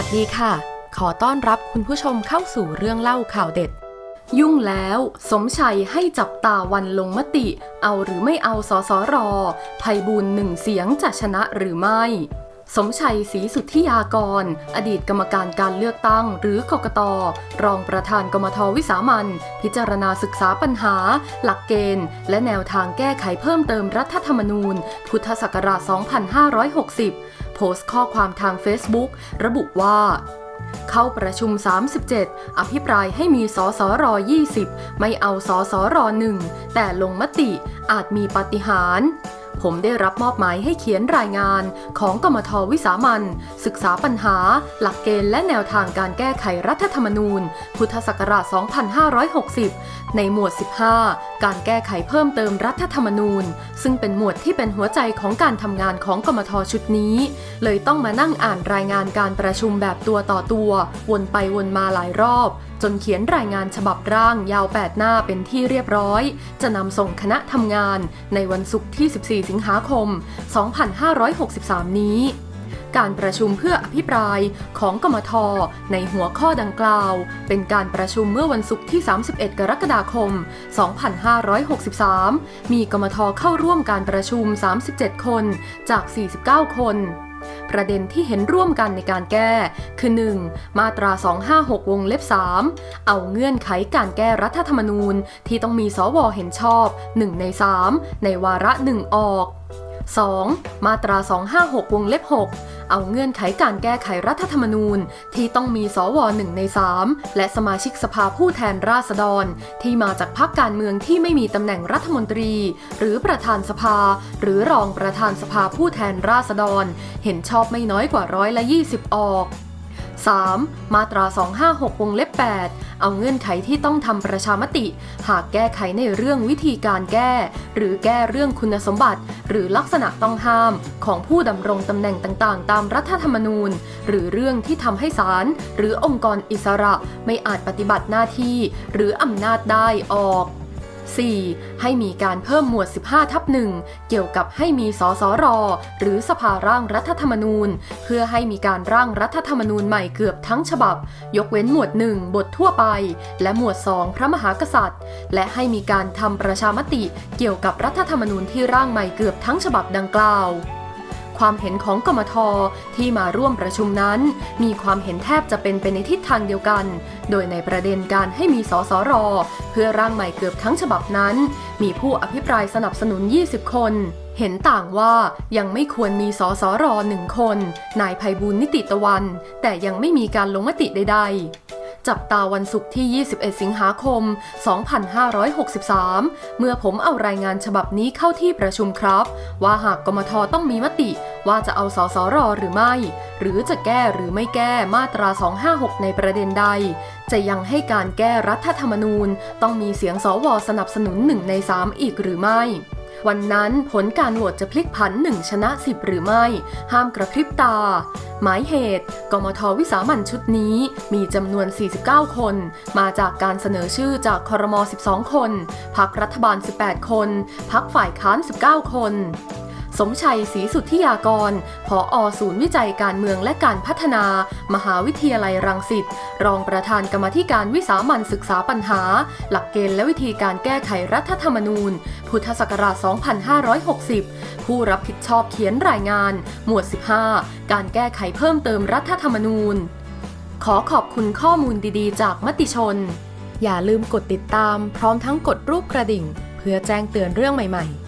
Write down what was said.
ัสดีค่ะ ขอต้อนรับคุณผู้ชมเข้าสู่เรื่องเล่าข่าวเด็ด ยุ่งแล้ว สมชัยให้จับตาวันลงมติ เอาหรือไม่เอาสสรภัยบูลหนึ่งเสียงจะชนะหรือไม่ สมชัยศรีสุทธิยากร อดีตกรรมการการเลือกตั้ง หรือกกตรองประธานกมทวิสามันพิจารณาศึกษาปัญหา หลักเกณฑ์ และแนวทางแก้ไขเพิ่มเติมรัฐธรรมนูญ พุทธศักราช 2560 โพสต์ข้อความทาง Facebook ระบุว่า เข้าประชุม 37 อภิปรายให้มีสสร20 ไม่เอาสสร1แต่ลงมติอาจมีปฏิหาร ผมได้รับมอบหมายให้เขียนรายงานของกมทวิสามันศึกษาปัญหา หลักเกณฑ์และแนวทางการแก้ไขรัฐธรรมนูญ พุทธศักราช 2560 ในหมวด 15 การแก้ไขเพิ่มเติมรัฐธรรมนูญ ซึ่งเป็นหมวดที่เป็นหัวใจของการทำงานของกมทชุดนี้ เลยต้องมานั่งอ่านรายงานการประชุมแบบตัวต่อตัว วนไปวนมาหลายรอบ จนเขียนรายงานฉบับร่างยาว 8 หน้าเป็นที่เรียบร้อย จะนำส่งคณะทำงานในวันศุกร์ที่ 14 สิงหาคม 2563 นี้ การประชุมเพื่ออภิปรายของกมทในหัวข้อดังกล่าว เป็นการประชุมเมื่อวันศุกร์ที่ 31 กรกฎาคม 2563 มีกมทเข้าร่วมการประชุม 37 คนจาก 49 คน ประเด็นที่เห็นร่วมกันในการแก้ คือ 1. มาตรา 256 วงเล็บ 3 เอาเงื่อนไขการแก้รัฐธรรมนูญที่ต้องมีสวเห็นชอบ 1 ใน 3 ในวาระ 1 ออก 2. มาตรา 256 วงเล็บ 6 เอาเงื่อนไขการแก้ไขรัฐธรรมนูญ ที่ต้องมีสว1ใน 3 และสมาชิกสภาผู้แทนราษฎร ที่มาจากพรรคการเมืองที่ไม่มีตำแหน่งรัฐมนตรี หรือประธานสภา หรือรองประธานสภาผู้แทนราษฎร เห็นชอบไม่น้อยกว่าร้อยละ 20 ออก 3. มาตรา 256 วงเล็บ 8 เอาเงื่อนไขที่ต้องทำประชามติ หากแก้ไขในเรื่องวิธีการแก้ หรือแก้เรื่องคุณสมบัติ หรือลักษณะต้องห้ามของผู้ดำรงตำแหน่งต่างๆ ตามรัฐธรรมนูญ หรือเรื่องที่ทำให้ศาลหรือองค์กรอิสระไม่อาจปฏิบัติหน้าที่ หรืออำนาจได้ออก 4. ให้มีการเพิ่มหมวด 15 ทับหนึ่งเกี่ยวกับให้มีสสร หรือสภาร่างรัฐธรรมนูญ เพื่อให้มีการร่างรัฐธรรมนูญใหม่เกือบทั้งฉบับ ยกเว้นหมวด 1 บททั่วไป และหมวด 2 พระมหากษัตริย์ และให้มีการทำประชามติเกี่ยวกับรัฐธรรมนูญที่ร่างใหม่เกือบทั้งฉบับดังกล่าว ความเห็นของกมทที่มาร่วมประชุมนั้น มีความเห็นแทบจะเป็นไปในทิศทางเดียวกัน โดยในประเด็นการให้มีสสร เพื่อร่างใหม่เกือบทั้งฉบับนั้น มีผู้อภิปรายสนับสนุน 20 คนเห็นต่างว่ายังไม่ควรมีสสรหนึ่งคน นายภัยบูลนิติตะวัน แต่ยังไม่มีการลงมติใดๆ จับตาวันศุกร์ที่ 21 สิงหาคม 2563 เมื่อผมเอารายงานฉบับนี้เข้าที่ประชุมครับ ว่าหากกมทต้องมีมติว่าจะเอาสสรหรือไม่ หรือจะแก้หรือไม่แก้มาตรา 256 ในประเด็นใด จะยังให้การแก้รัฐธรรมนูญ ต้องมีเสียงสวสนับสนุน1ใน3อีกหรือไม่ วันนั้นผลการโหวตจะพลิกผันหนึ่งชนะ10หรือไม่ ห้ามกระพริบตา หมายเหตุ กมทวิสามันชุดนี้มีจำนวน 49 คน มาจากการเสนอชื่อจากคอรมอ12 คน พักรัฐบาล 18 คน พักฝ่ายค้าน 19 คน สมชัยศรีสุทธิยากร ผออศูนย์วิจัยการเมืองและการพัฒนา มหาวิทยาลัยรังสิต รองประธานกรรมธิการวิสามันศึกษาปัญหา หลักเกณฑ์และวิธีการแก้ไขรัฐธรรมนูญ พุทธศักราช 2560 ผู้รับผิดชอบเขียนรายงาน หมวด 15 การแก้ไขเพิ่มเติมรัฐธรรมนูญ ขอขอบคุณข้อมูลดีๆ จากมติชน อย่าลืมกดติดตาม พร้อมทั้งกดรูปกระดิ่ง เพื่อแจ้งเตือนเรื่องใหม่ ๆ